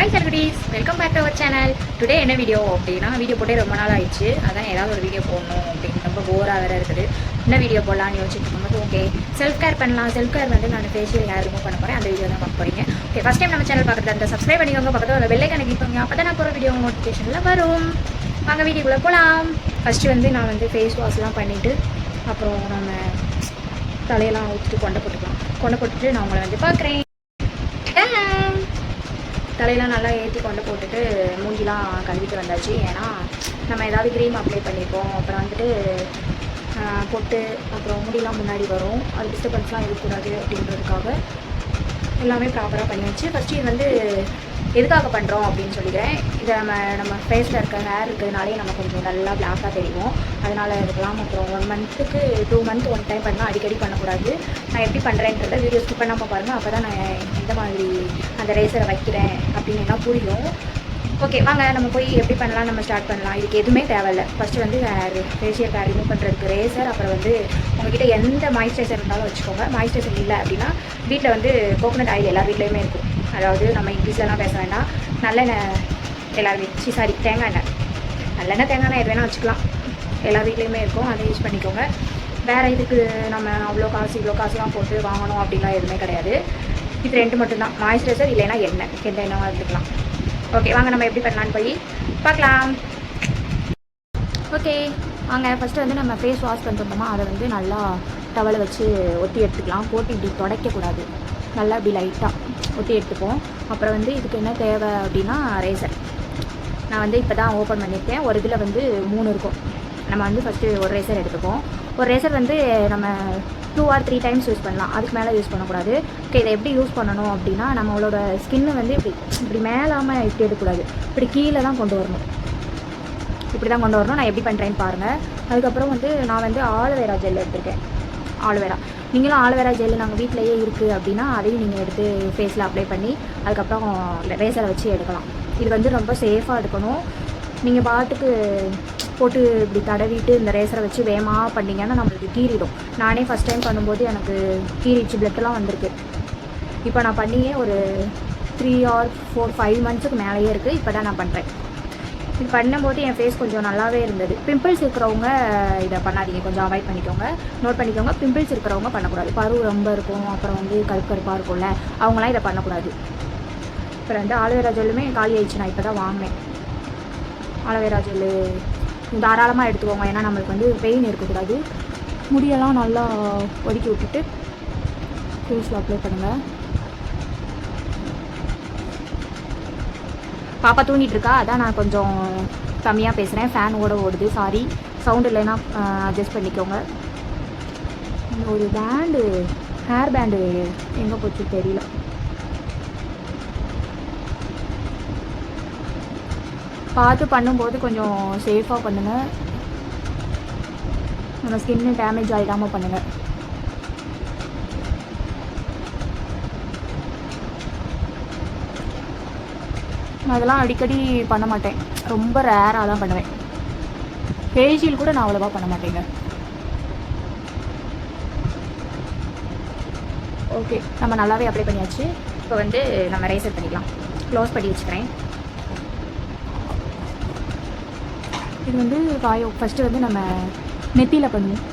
Hi சர்குடீஸ் welcome back to our channel today என்ன video அப்படின்னா video போட்டே ரொம்ப நாள் ஆயிடுச்சு. அதான் ஏதாவது ஒரு வீடியோ போடணும் அப்படின்னு ரொம்ப போராக வேறு இருக்குது. என்ன வீடியோ போடலாம்னு யோசிச்சுட்டு இருக்கும்போது ஓகே செல்ஃப் கேர் பண்ணலாம். செல்ஃப் கேர் வந்து நான் ஃபேஷியல் ஹேர் ரிமூவ் பண்ண போகிறேன் அந்த வீடியோ தான் பார்க்க போகிறீங்க ஓகே ஃபஸ்ட் டைம் நம்ம சேனல் பார்க்குறது அந்த சப்ஸ்கிரைப் பண்ணிக்கோங்க. பக்கத்தில் உள்ள வெள்ளை கணக்கு பண்ணுங்க. அப்போ தான் நான் போகிற வீடியோ நோட்டிஃபிகேஷனில் வரும். வாங்க வீடியோக்குள்ளே போகலாம் ஃபஸ்ட்டு வந்து நான் வந்து ஃபேஸ் வாஷ்லாம் பண்ணிவிட்டு அப்புறம் நம்ம தலையெல்லாம் ஊற்றிட்டு கொண்டை போட்டுக்கலாம். கொண்டை போட்டுட்டு நான் உங்களை வந்து பார்க்குறேன். தலையெல்லாம் நல்லா ஏற்றி கொண்டு போட்டுட்டு மூஞ்சிலாம் கழுவிட்டு வந்தாச்சு. ஏன்னா நம்ம ஏதாவது க்ரீம் அப்ளை பண்ணியிருப்போம் அப்புறம் வந்துட்டு பொட்டு அப்புறம் முடியெல்லாம் முன்னாடி வரும். அது டிஸ்டர்பன்ஸ்லாம் இருக்கக்கூடாது அப்படின்றதுக்காக எல்லாமே ப்ராப்பராக பண்ணியாச்சு ஃபஸ்ட்டு இது வந்து எதுக்காக பண்ணுறோம் அப்படின்னு சொல்லிக்கிறேன். இதை நம்ம நம்ம ஃபேஸில் இருக்க ஹேர் இருக்கிறதுனாலே நம்ம கொஞ்சம் நல்லா பிளாக்காக தெரியும். அதனால் இதுக்கெல்லாம் அப்புறம் ஒன் மந்த்துக்கு டூ மந்த் ஒன் டைம் பண்ணால் அடிக்கடி பண்ணக்கூடாது. நான் எப்படி பண்ணுறேன்றத வீடியோ ஸ்கிப் பண்ணாமல் பாருங்கள் அப்போ தான் நான் எந்த மாதிரி அந்த ரேசரை வைக்கிறேன் அப்படின்னு எல்லாம் புரியும். ஓகே வாங்க. நம்ம போய் எப்படி பண்ணலாம்? நம்ம ஸ்டார்ட் பண்ணலாம். இதுக்கு எதுவுமே தேவையில்ல. ஃபஸ்ட்டு வந்து ஹேர் ஃபேஷியல் ஹேர் ரிமூவ் பண்ணுறதுக்கு ரேசர் அப்புறம் வந்து உங்ககிட்ட எந்த மாய்ஸ்சரைசர் இருந்தாலும் வச்சுக்கோங்க. மாய்ஸ்சரைசர் இல்லை அப்படின்னா வீட்டில் வந்து கோகோனட் ஆயில் எல்லா வீட்லேயுமே இருக்கும். அதாவது நம்ம இங்கிலீஷ்லலாம் பேச வேண்டாம். நல்லெண்ணெய் எல்லோரும் வீட் சாரி தேங்காய் எண்ணெய். நல்லெண்ணெய் தேங்காய் எண்ணெய் எது வேணால் வச்சுக்கலாம். எல்லார் வீட்லேயுமே இருக்கும். அதை யூஸ் பண்ணிக்கோங்க. வேறு இதுக்கு நம்ம அவ்வளோ காசு இவ்வளோ காசுலாம் போட்டு வாங்கணும் அப்படிலாம் எதுவுமே கிடையாது. இது ரெண்டு மட்டும்தான். மாய்ஸ்சரைசர் இல்லைன்னா எண்ணெய். எந்த எண்ணெய் எடுத்துக்கலாம். ஓகே வாங்க நம்ம எப்படி பண்ணலான்னு போய் பார்க்கலாம். ஓகே வாங்க. ஃபஸ்ட்டு வந்து நம்ம ஃபேஸ் வாஷ் பண்ணுறோமா அதை வந்து நல்லா டவலை வச்சு ஒத்தி எடுத்துக்கலாம். போட்டு இப்படி துடைக்கக்கூடாது. நல்லா இப்படி லைட்டாக ஒட்டி எடுத்துப்போம் அப்புறம் வந்து இதுக்கு என்ன தேவை அப்படின்னா ரேசர் நான் வந்து இப்போ தான் ஓப்பன் பண்ணியிருக்கேன். ஒரு இதில் வந்து மூணு இருக்கும். நம்ம வந்து ஃபஸ்ட்டு ஒரு ரேசர் எடுத்துப்போம் ஒரு ரேசர் வந்து நம்ம two or three times use பண்ணலாம். அதுக்கு மேலே யூஸ் பண்ணக்கூடாது. ஓகே இதை எப்படி யூஸ் பண்ணணும் அப்படின்னா நம்மளோட ஸ்கின்னு வந்து இப்படி இப்படி மேலாமல் இப்படி எடுக்கக்கூடாது. இப்படி கீழே தான் கொண்டு வரணும். இப்படி தான் கொண்டு வரணும். நான் எப்படி பண்ணுறேன்னு பாருங்கள் அதுக்கப்புறம் வந்து நான் வந்து ஆலோவேரா ஜெல் எடுத்திருக்கேன். ஆலோவேரா நீங்களும் ஆலோவேரா ஜெல் நாங்கள் வீட்டிலேயே இருக்குது அப்படின்னா அதையும் நீங்கள் எடுத்து ஃபேஸில் அப்ளை பண்ணி அதுக்கப்புறம் ரேசரை வச்சு எடுக்கலாம். இது வந்து ரொம்ப சேஃபாக எடுக்கணும் நீங்கள் பாட்டுக்கு போட்டு இப்படி தடவிட்டு இந்த ரேசரை வச்சு வேகமாக பண்ணிங்கன்னா நம்மளுக்கு கீறிடும். நானே ஃபஸ்ட் டைம் பண்ணும்போது எனக்கு கீறிச்சு பிளட்லாம் வந்திருக்கு. இப்போ நான் பண்ணியே ஒரு த்ரீ ஆர் ஃபோர் ஃபைவ் மந்த்ஸுக்கு மேலேயே இருக்குது இப்போ தான் நான் பண்ணுறேன் பண்ணும்போது என் ஃபேஸ் கொஞ்சம் நல்லாவே இருந்தது. பிம்பிள்ஸ் இருக்கிறவங்க இதை பண்ணாதீங்க. கொஞ்சம் அவாய்ட் பண்ணிக்கோங்க. நோட் பண்ணிக்கோங்க. பிம்பிள்ஸ் இருக்கிறவங்க பண்ணக்கூடாது. பரு ரொம்ப இருக்கும். அப்புறம் வந்து கருப்பு கருப்பாக இருக்கும்ல. அவங்களாம் இதை பண்ணக்கூடாது. அப்புறம் வந்து ஆலோவேரா ஜெல்லுமே காலி ஆயிடுச்சு. நான் இப்போ தான் வாங்கினேன் ஆலோவேரா ஜெல்லு தாராளமாக எடுத்துக்கோங்க. ஏன்னா நம்மளுக்கு வந்து பெயின் இருக்கக்கூடாது. முடியெல்லாம் நல்லா ஒதுக்கி விட்டுட்டு ஃபேஸில் அப்ளை பண்ணுங்கள் பாப்பா தூங்கிட்டு இருக்கா அதான் நான் கொஞ்சம் கம்மியாக பேசுகிறேன் ஃபேன் ஓட ஓடுது. சாரி சவுண்ட் இல்லைன்னா அட்ஜஸ்ட் பண்ணிக்கோங்க. ஒரு பேண்டு ஹேர் பேண்டு எங்கே போச்சு தெரியல. பார்த்து பண்ணும்போது கொஞ்சம் சேஃபாக பண்ணுங்கள் நம்ம ஸ்கின்னு டேமேஜ் ஆகிடாமல் பண்ணுங்கள் நான் அதெல்லாம் அடிக்கடி பண்ண மாட்டேன். ரொம்ப ரேராக தான் பண்ணுவேன். ஃபேஷியல் கூட நான் அவ்வளோவா பண்ண மாட்டேங்க. ஓகே நம்ம நல்லாவே அப்ளை பண்ணியாச்சு. இப்போ வந்து நம்ம ரேசர் பண்ணிக்கலாம். க்ளோஸ் பண்ணி வச்சுக்கிறேன். இது வந்து காய ஃபஸ்ட்டு வந்து நம்ம நெத்தியில் பண்ணுவோம்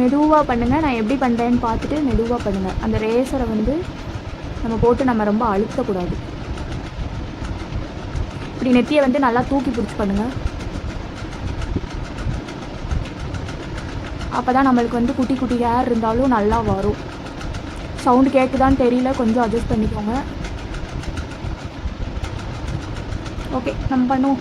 மெதுவாக பண்ணுங்கள் நான் எப்படி பண்ணுறேன்னு பார்த்துட்டு மெதுவாக பண்ணுங்கள் அந்த ரேசரை வந்து நம்ம போட்டு நம்ம ரொம்ப அழுத்தக்கூடாது. இப்படி நெத்தியை வந்து நல்லா தூக்கி பிடிச்சி பண்ணுங்கள் அப்போ தான் நம்மளுக்கு வந்து குட்டி குட்டி ஹேர் இருந்தாலும் நல்லா வரும். சவுண்டு கேட்குதான்னு தெரியல கொஞ்சம் அட்ஜஸ்ட் பண்ணிக்கோங்க. ஓகே நம்ம பண்ணுவோம்.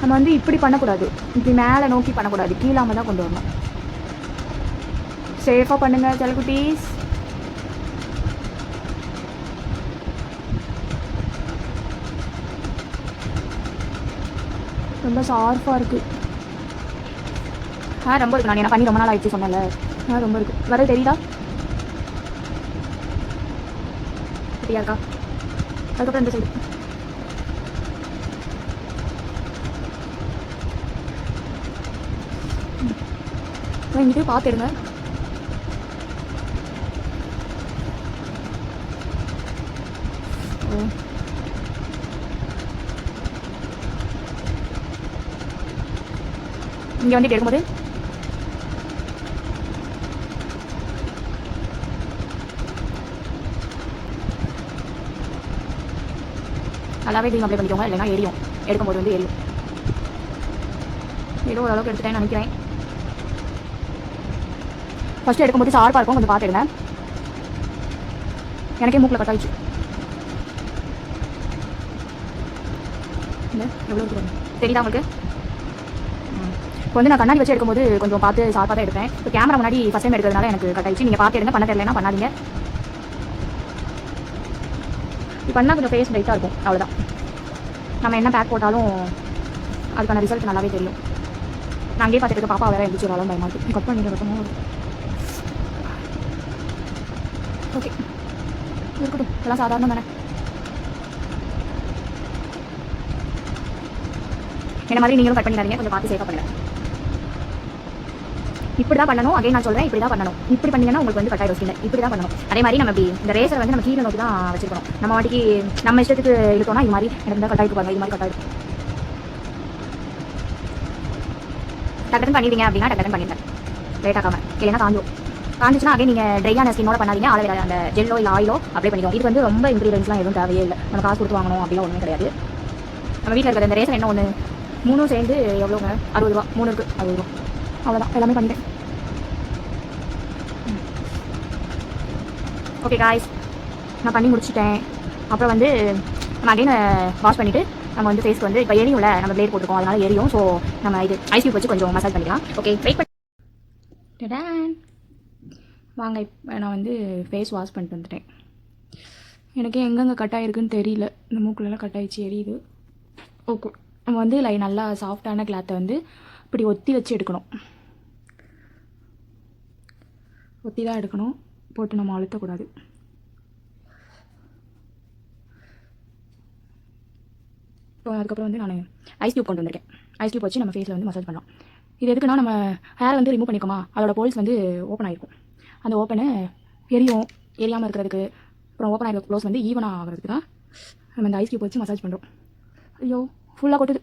நம்ம வந்து இப்படி பண்ணக்கூடாது. இப்படி மேலே நோக்கி பண்ணக்கூடாது. கீழாமல் தான் கொண்டு வரணும். சேஃபாக பண்ணுங்கள் செலகுட்டீஸ் ரொம்ப ஷார்ப்பாக இருக்குது ஆ ரொம்ப இருக்கு. நான் என்ன பண்ணி ரொம்ப நாள் ஆயிடுச்சு சொன்னேன்ல. ஆ ரொம்ப இருக்கு. வர தெரியுதா? சரியா இருக்கா அதுக்கப்புறம் இந்த சைடு இங்கிட்டு பார்த்துடுங்க இங்கே வந்துட்டு எடுக்கும்போது நல்லாவே நீங்கள் அப்ளை பண்ணிக்கோங்க இல்லைன்னா எரியும். எடுக்கும்போது வந்து எரியும். ஏதோ ஓரளவுக்கு எடுத்துட்டேன் நினைக்கிறேன். ஃபஸ்ட்டு எடுக்கும்போது ஷார்ப்பாக இருக்கும் கொஞ்சம் பார்த்துடுங்க எனக்கே மூக்கில் கட் ஆயிடுச்சு. இல்லை எவ்வளோ தெரியுதா உங்களுக்கு? இப்போ வந்து நான் கண்ணாடி வச்சு எடுக்கும்போது கொஞ்சம் பார்த்து ஷார்ப்பாக தான் எடுப்பேன். இப்போ கேமரா முன்னாடி ஃபஸ்ட் டைம் எடுக்கிறதுனால எனக்கு கட் ஆயிடுச்சு. நீங்கள் பார்த்து எடுங்க பண்ண தெரியலனா பண்ணாதீங்க. இப்போ பண்ணால் கொஞ்சம் ஃபேஸ் பிரைட்டாக இருக்கும். அவ்வளோதான் நம்ம என்ன பேக் போட்டாலும் அதுக்கான ரிசல்ட் நல்லாவே தெரியும். நான் அங்கேயே பார்த்துட்டு பாப்பா வேறு எழுந்திரிச்சு வராலும் பயமா இருக்கு. கட் பண்ணிட்டு ஓகே இருக்கட்டும். எல்லாம் சாதாரணம் தானே. என்ன மாதிரி நீங்களும் கட் பண்ணிடாதீங்க. கொஞ்சம் பார்த்து சேஃபாக பண்ணுங்க இப்படி தான் பண்ணணும். அகைன் நான் சொல்கிறேன் இப்படி தான் பண்ணணும். இப்படி பண்ணீங்கன்னா உங்களுக்கு வந்து கட்டாயம் யோசிக்கல. இப்படி தான் பண்ணணும். அதே மாதிரி நம்ம இப்படி இந்த ரேசர் வந்து நம்ம கீழே நோக்கி தான் வச்சிருக்கணும். நம்ம வாட்டிக்கு நம்ம இஷ்டத்துக்கு இருக்கோம்னா இது மாதிரி எனக்கு தான் கட்டாயிருக்கு பாருங்க இது மாதிரி கட்டாயிருக்கு டக்குன்னு பண்ணிடுங்க அப்படின்னா டக்குன்னு பண்ணிடுங்க. லேட் ஆகாம. இல்லைன்னா காஞ்சும் காஞ்சிச்சுன்னா அதே நீங்கள் ட்ரையான ஸ்கின்னோட பண்ணாதீங்க. ஆலோவேரா அந்த ஜெல்லோ இல்லை ஆயிலோ அப்ளை பண்ணிக்கோங்க. இது வந்து ரொம்ப இன்க்ரீடியன்ஸ்லாம் எதுவும் தேவையே இல்லை. நம்ம காசு கொடுத்து வாங்கணும் அப்படிலாம் ஒன்றும் கிடையாது. நம்ம வீட்டில் இருக்கிற இந்த ரேசன் என்ன ஒன்று மூணும் சேர்ந்து எவ்வளோங்க அறுபது ரூபா. மூணு இருக்குது அறுபது ரூபா. அவ்வளோதான் எல்லாமே பண்ணிட்டேன். ஓகே காய்ஸ் நான் பண்ணி முடிச்சிட்டேன். அப்புறம் வந்து நம்ம அகைன் வாஷ் பண்ணிவிட்டு நம்ம வந்து ஃபேஸ்க்கு வந்து இப்போ எரியும்ல நம்ம பிளேட் போட்டுருக்கோம். அதனால எரியும். ஸோ நம்ம இது ஐஸ் கியூப் வச்சு கொஞ்சம் மசாஜ் பண்ணிக்கலாம். ஓகே வெயிட் பண்ணி வாங்க இப்போ நான் வந்து ஃபேஸ் வாஷ் பண்ணிட்டு வந்துட்டேன். எனக்கு எங்கெங்கே கட் ஆகிருக்குன்னு தெரியல. இந்த மூக்குலலாம் கட் ஆகிடுச்சு எரியுது. ஓகே நம்ம வந்து லை நல்லா சாஃப்டான கிளாத்தை வந்து இப்படி ஒத்தி வச்சு எடுக்கணும். ஒத்தி தான் எடுக்கணும். போட்டு நம்ம அழுத்தக்கூடாது இப்போ அதுக்கப்புறம் வந்து நான் ஐஸ் கியூப் கொண்டு வந்திருக்கேன். ஐஸ் கியூப் வச்சு நம்ம ஃபேஸில் வந்து மசாஜ் பண்ணலாம். இது எதுக்குன்னா நம்ம ஹேர் வந்து ரிமூவ் பண்ணிக்கோமா? அதோட போல்ஸ் வந்து ஓப்பன் ஆகிருக்கும் அந்த ஓப்பனை எரியும். எரியாமல் இருக்கிறதுக்கு அப்புறம் ஓப்பன் ஆகிருக்க க்ளோஸ் வந்து ஈவனாக ஆகிறதுக்கு தான் நம்ம இந்த ஐஸ் க்யூப் வச்சு மசாஜ் பண்ணுறோம் ஐயோ ஃபுல்லாக கொட்டுது.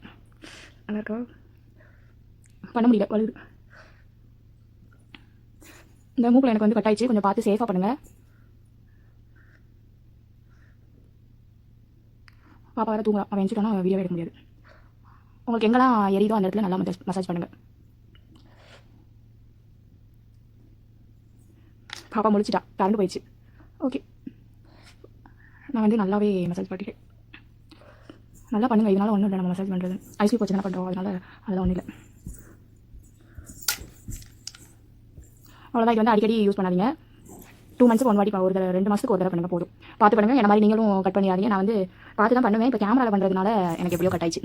நல்லா இருக்கா? பண்ண முடியல வலுது இந்த மூக்கில் எனக்கு வந்து கட் ஆயிடுச்சு கொஞ்சம் பார்த்து சேஃபாக பண்ணுங்கள் பாப்பா வேறு தூங்குறா. அவன் எழுந்துட்டானா வீடியோ எடுக்க முடியாது. உங்களுக்கு எங்கெல்லாம் எரியுதோ அந்த இடத்துல நல்லா மசாஜ் மசாஜ் பண்ணுங்கள் பாப்பா முடிச்சிட்டா கரண்ட் போயிடுச்சு. ஓகே நான் வந்து நல்லாவே மசாஜ் பண்ணிட்டேன். நல்லா பண்ணுங்கள் இதனால் ஒன்றும் இல்லை. நம்ம மசாஜ் பண்ணுறது ஐஸ்கிரீம் போச்சு என்ன பண்ணுறோம் அதனால் அதெல்லாம் ஒன்றும் இல்லை. அவ்வளோதான் இது வந்து அடிக்கடி யூஸ் பண்ணாதீங்க. டூ மந்த்ஸ்க்கு ஒன் வாட்டி ஒரு தடவை ரெண்டு மாதத்துக்கு ஒரு தடவை பண்ணுங்க போதும். பார்த்து பண்ணுங்க. என்ன மாதிரி நீங்களும் கட் பண்ணிடாதீங்க. நான் வந்து பார்த்து தான் பண்ணுவேன். இப்போ கேமராவில் பண்ணுறதுனால எனக்கு எப்படியோ கட் ஆயிடுச்சு.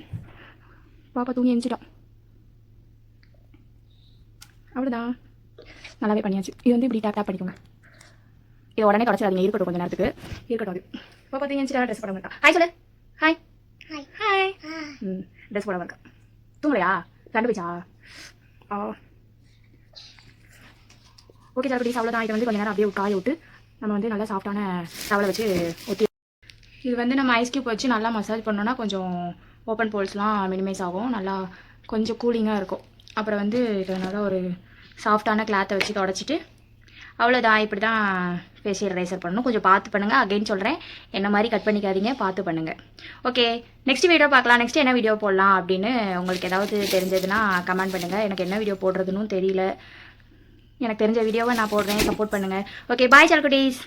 பாப்பா தூங்கி எழுந்துட்டா அவ்வளோதான் நல்லாவே பண்ணியாச்சு. இது வந்து இப்படி டேப் டேப் பண்ணிக்கோங்க. இது உடனே தொடச்சிடாதீங்க. இருக்கட்டும் கொஞ்சம் நேரத்துக்கு. இருக்கட்டும் அது. பாப்பா தூங்கி எழுந்துட்டா ட்ரெஸ் போடாம இருக்கா? ஹாய் சொல்லு. ஹாய் ஹாய் ஹாய் ம் ட்ரெஸ் போடாம இருக்கா? தூங்கலையா? கண்டு போச்சா ஆ. ஓகே சார் ப்ளீஸ் அவ்வளோதான் இதை வந்து கொஞ்ச நேரம் அப்படியே காய விட்டு நம்ம வந்து நல்லா சாஃப்டான டவலை வச்சு ஒத்தி இது வந்து நம்ம ஐஸ் கியூப் வச்சு நல்லா மசாஜ் பண்ணோன்னா கொஞ்சம் ஓப்பன் போல்ஸ்லாம் மினிமைஸ் ஆகும். நல்லா கொஞ்சம் கூலிங்காக இருக்கும். அப்புறம் வந்து இதை நல்லா ஒரு சாஃப்டான கிளாத்தை வச்சு தொடச்சிட்டு அவ்வளோதான் இப்படி தான் ஃபேஷியல் ரைசர் பண்ணணும். கொஞ்சம் பார்த்து பண்ணுங்கள் அகைன் சொல்கிறேன் என்ன மாதிரி கட் பண்ணிக்காதீங்க பார்த்து பண்ணுங்கள் ஓகே நெக்ஸ்ட் வீடியோ பார்க்கலாம். நெக்ஸ்ட் என்ன வீடியோ போடலாம் அப்படின்னு உங்களுக்கு ஏதாவது தெரிஞ்சதுன்னா கமெண்ட் பண்ணுங்கள் எனக்கு என்ன வீடியோ போடுறதுன்னு தெரியல. எனக்கு தெரிஞ்ச வீடியோவை நான் போடுறேன். சப்போர்ட் பண்ணுங்கள் ஓகே பாய் சால்குட்டீஸ்